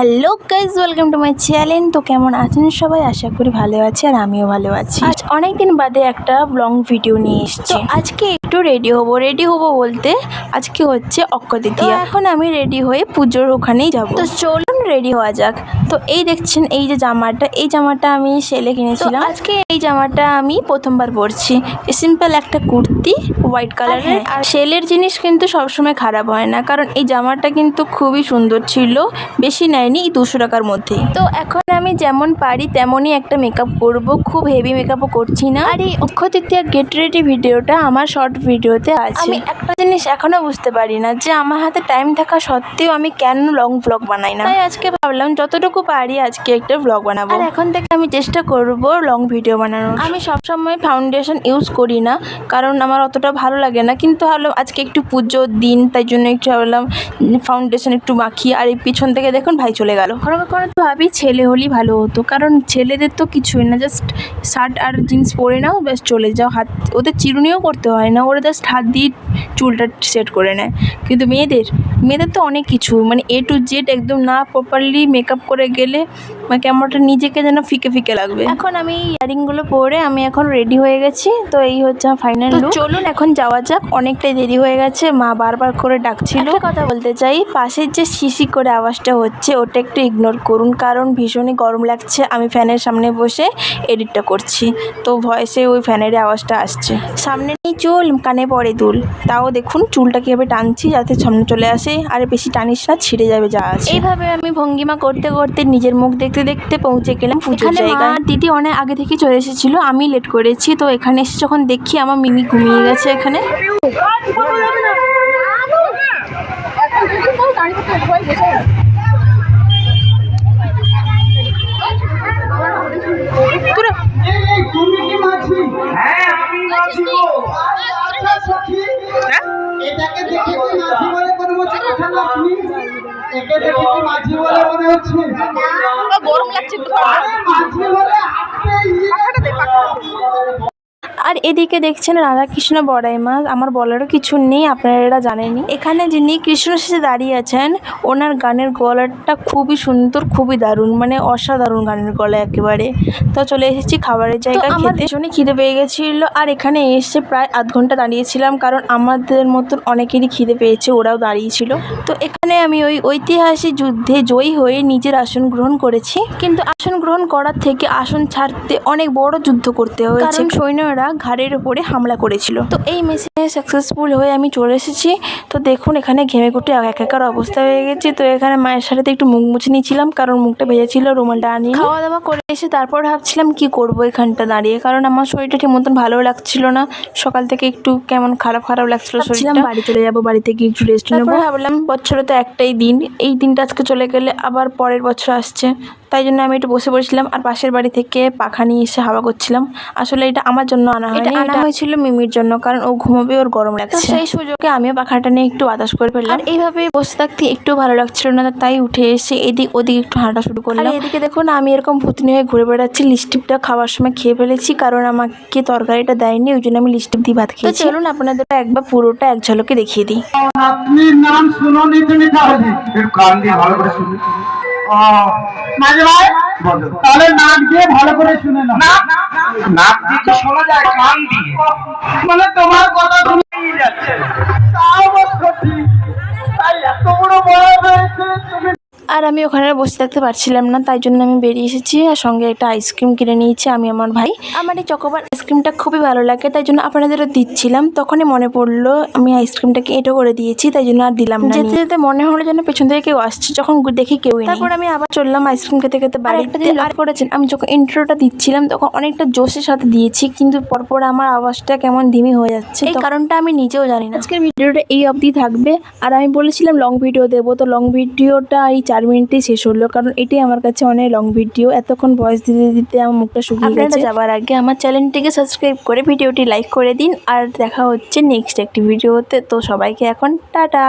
Hello guys welcome to my channel. তো কেমন আছেন সবাই? আশা করি ভালো আছে আর আমিও ভালো আছি। আজ অনেক দিন বাদে একটা লং ভিডিও নিয়ে এসেছি। আজকে একটু রেডি হব। রেডি হব বলতে আজকে হচ্ছে অক্ষয় তৃতীয়া এখন আমি রেডি হয়ে পুজোর ওখানেই যাব। তো চলুন রেডি হওয়া যাক। তো এই দেখছেন এই যে জামাটা এই জামাটা আমি সেলে কিনেছিলাম। আজকে এই জামাটা আমি প্রথমবার পরছি। সিম্পল একটা কুর্তি হোয়াইট কালারের আর সেলের জিনিস কিন্তু সবসময় খারাপ হয় না কারণ এই জামাটা কিন্তু খুবই সুন্দর ছিল বেশি নেয়নি দুশো টাকার মধ্যেই। তো এখন আমি যেমন পারি তেমনই একটা মেকআপ করব খুব হেভি মেকআপও করছি না। আর এই অক্ষয় তৃতীয়া গেট রেডি ভিডিওটা আমার শর্ট ভিডিওতে আছে। আমি একটা জিনিস এখনও বুঝতে পারি না যে আমার হাতে টাইম থাকা সত্ত্বেও আমি কেন লং ব্লগ বানাই না। তাই আজকে ভাবলাম যতটুকু পারি আজকে একটা ব্লগ বানাবো। আর এখন থেকে আমি চেষ্টা করব লং ভিডিও বানানোর। আমি সবসময় ফাউন্ডেশন ইউজ করি না কারণ আমার অতটা ভালো লাগে না। কিন্তু ভাবলাম আজকে একটু পুজোর দিন, তাই জন্য একটু ভাবলাম ফাউন্ডেশন একটু মাখি আর এই পিছন থেকে দেখুন ভাই চলে গেল। কখনো কখনো তো ভাবি ছেলে হলেই ভালো হতো, কারণ ছেলেদের তো কিছুই না জাস্ট শার্ট আর জিন্স পরে নাও, ব্যাস চলে যাও। হাত, ওদের চিরুনিও করতে হয় না, ওরা জাস্ট হাত দিয়ে চুলটা সেট করে নেয়। কিন্তু মেয়েদের মেয়েদের তো অনেক কিছু মানে এ টু জেড একদম না প্রপারলি মেকআপ করে গেলে মানে কেমনটা নিজেকে যেন ফিকে ফিকে লাগবে। এখন আমি ইয়ারিংগুলো পরে আমি এখন রেডি হয়ে গেছি তো এই হচ্ছে ফাইনাল চলুন এখন যাওয়া যাক অনেকটাই দেরি হয়ে গেছে মা বারবার করে ডাকছিল। কথা বলতে চাই পাশের যে শিশি করে আওয়াজটা হচ্ছে ওটা একটু ইগনোর করুন কারণ ভীষণই গরম লাগছে। আমি ফ্যানের সামনে বসে এডিটটা করছি তো ভয়েসে ওই ফ্যানের আওয়াজটা আসছে। সামনে নেই চুল কানে পড়ে দুল। তাও দেখুন চুলটা কীভাবে টানছি যাতে সামনে চলে আসে আর বেশি টানিস না ছিঁড়ে যাবে যা আছে। এইভাবে আমি ভঙ্গিমা করতে করতে নিজের মুখ দেখতে দেখতে পৌঁছে গেলাম পুজোর জায়গায়। আর দিদি অনেক আগে থেকে চলে এসেছিল আমি লেট করেছি তো এখানে এসে যখন দেখি আমার মিমি ঘুমিয়ে গেছে এখানে। হ্যাঁ? আচ্ছা এটাকে দেখে কি মাঝি বলে হচ্ছে কথা লক্ষ্মী একে দেখে কি মাঝি বলে মনে হচ্ছে? গরম লাগছে মাঝি বলে আর এদিকে দেখছেন রাধাকৃষ্ণ বড়াই মা আমার বলারও কিছু নেই আপনারা এটা জানেনই। এখানে যিনি কৃষ্ণ শেষে দাঁড়িয়ে আছেন ওনার গানের গলাটা খুবই সুন্দর খুবই দারুণ মানে অসাধারণ গানের গলা একেবারে। তো চলে এসেছি খাবারের জায়গায় খেতে। ভীষণই খিদে পেয়ে গেছিল আর এখানে এসে প্রায় আধ ঘণ্টা দাঁড়িয়েছিলাম কারণ আমাদের মতন অনেকেরই খিদে পেয়েছে ওরাও দাঁড়িয়েছিল। তো এখানে আমি ওই ঐতিহাসিক যুদ্ধে জয়ী হয়ে নিজের আসন গ্রহণ করেছি। কিন্তু আসন গ্রহণ করার থেকে আসন ছাড়তে অনেক বড় যুদ্ধ করতে হয়েছে। সৈন্যরা ঘাড়ের ওপরে হামলা করেছিল। তো এই মেশিনে সাকসেসফুল হয়ে আমি চলে এসেছি। তো দেখুন এখানে ঘেমে ঘুটে একাকার অবস্থা হয়ে গেছে। তো এখানে মায়ের সাথে একটু মুখ মুছে নিয়েছিলাম কারণ মুখটা ভেজেছিল রুমালটা আনি খাওয়া দাওয়া করে এসে তারপর ভাবছিলাম কি করব এখানটা দাঁড়িয়ে কারণ আমার শরীরটা ঠিক মতন ভালো লাগছিল না। সকাল থেকে একটু কেমন খারাপ খারাপ লাগছিল শরীরটা। বাড়ি চলে যাব বাড়িতে গিয়ে একটু রেস্ট নেব। ভাবলাম বছরে তো একটাই দিন এই দিনটা আজকে চলে গেলে আবার পরের বছর আসছে। তাই জন্য আমি একটু বসে পড়েছিলাম আর পাশের বাড়ি থেকে পাখা নিয়ে এসে হাওয়া করছিলাম। আসলে এটা আমার জন্য আনা হয়নি আনা হয়েছিল মিমির জন্য কারণ ও ঘুমাবে ওর গরম লাগছে। সেই সুযোগে আমিও পাখাটা নিয়ে একটু বাতাস করে ফেললাম। আর এইভাবে বসে থাকতে একটু ভালো লাগছিল না তাই উঠে এসে এদিক ওদিক একটু হাঁটা শুরু করলাম। আর এদিকে দেখুন আমি এরকম ভুতনি হয়ে ঘুরে বেড়াচ্ছি লিপস্টিকটা খাওয়ার সময় খেয়ে ফেলেছি কারণ আমাকে তরকারিটা দেয়নি ওই জন্য আমি লিপস্টিক দিয়ে ভাত খেয়েছি। চলুন আপনাদের একবার পুরোটা এক ঝলকে দেখিয়ে দিই। আপনি নাম শুনোনি তুমি তাহলে একটু কান দিয়ে ভালো করে শুনি। ও মাঝি ভাই তাহলে নাক দিয়ে ভালো করে শুনে নাও। নাক দিয়ে শোনা যায় কান দিয়ে। মানে তোমার কথা তুমি যাচ্ছে। আর আমি ওখানে বসে থাকতে পারছিলাম না তাই জন্য আমি বেরিয়ে এসেছি আর সঙ্গে একটা আইসক্রিম কিনে নিয়েছি আমি আমার ভাই। আমার এই চকোবার আইসক্রিমটা খুবই ভালো লাগে তাই জন্য আপনাদেরও দিচ্ছিলাম তখনই মনে পড়ল আমি আইসক্রিমটাকে এঁটো করে দিয়েছি তাই জন্য আর দিলাম না। যেতে যেতে মনে হলো যেন পেছন থেকে কেউ আসছে যখন দেখি কেউই তারপর আমি আবার চললাম আইসক্রিম খেতে খেতে বাড়িতে। আর করেছেন আমি যখন ইন্ট্রোটা দিচ্ছিলাম তখন অনেকটা জোশের সাথে দিয়েছি কিন্তু পরপর আমার আওয়াজটা কেমন ধিমি হয়ে যাচ্ছে। এই কারণটা আমি নিজেও জানি না। আজকের ভিডিওটা এই অবধি থাকবে আর আমি বলেছিলাম লং ভিডিও দেবো তো লং ভিডিওটা এই চার মিনিটেই শেষ হলো কারণ এটি আমার কাছে অনেক লং ভিডিও এতক্ষণ ভয়েস দিতে দিতে আমার মুখটা শুকিয়ে গেছে। যাবার আগে আমার চ্যানেলটিকে সাবস্ক্রাইব করে ভিডিওটি লাইক করে দিন আর দেখা হচ্ছে নেক্সট একটি ভিডিওতে তো সবাইকে এখন টাটা।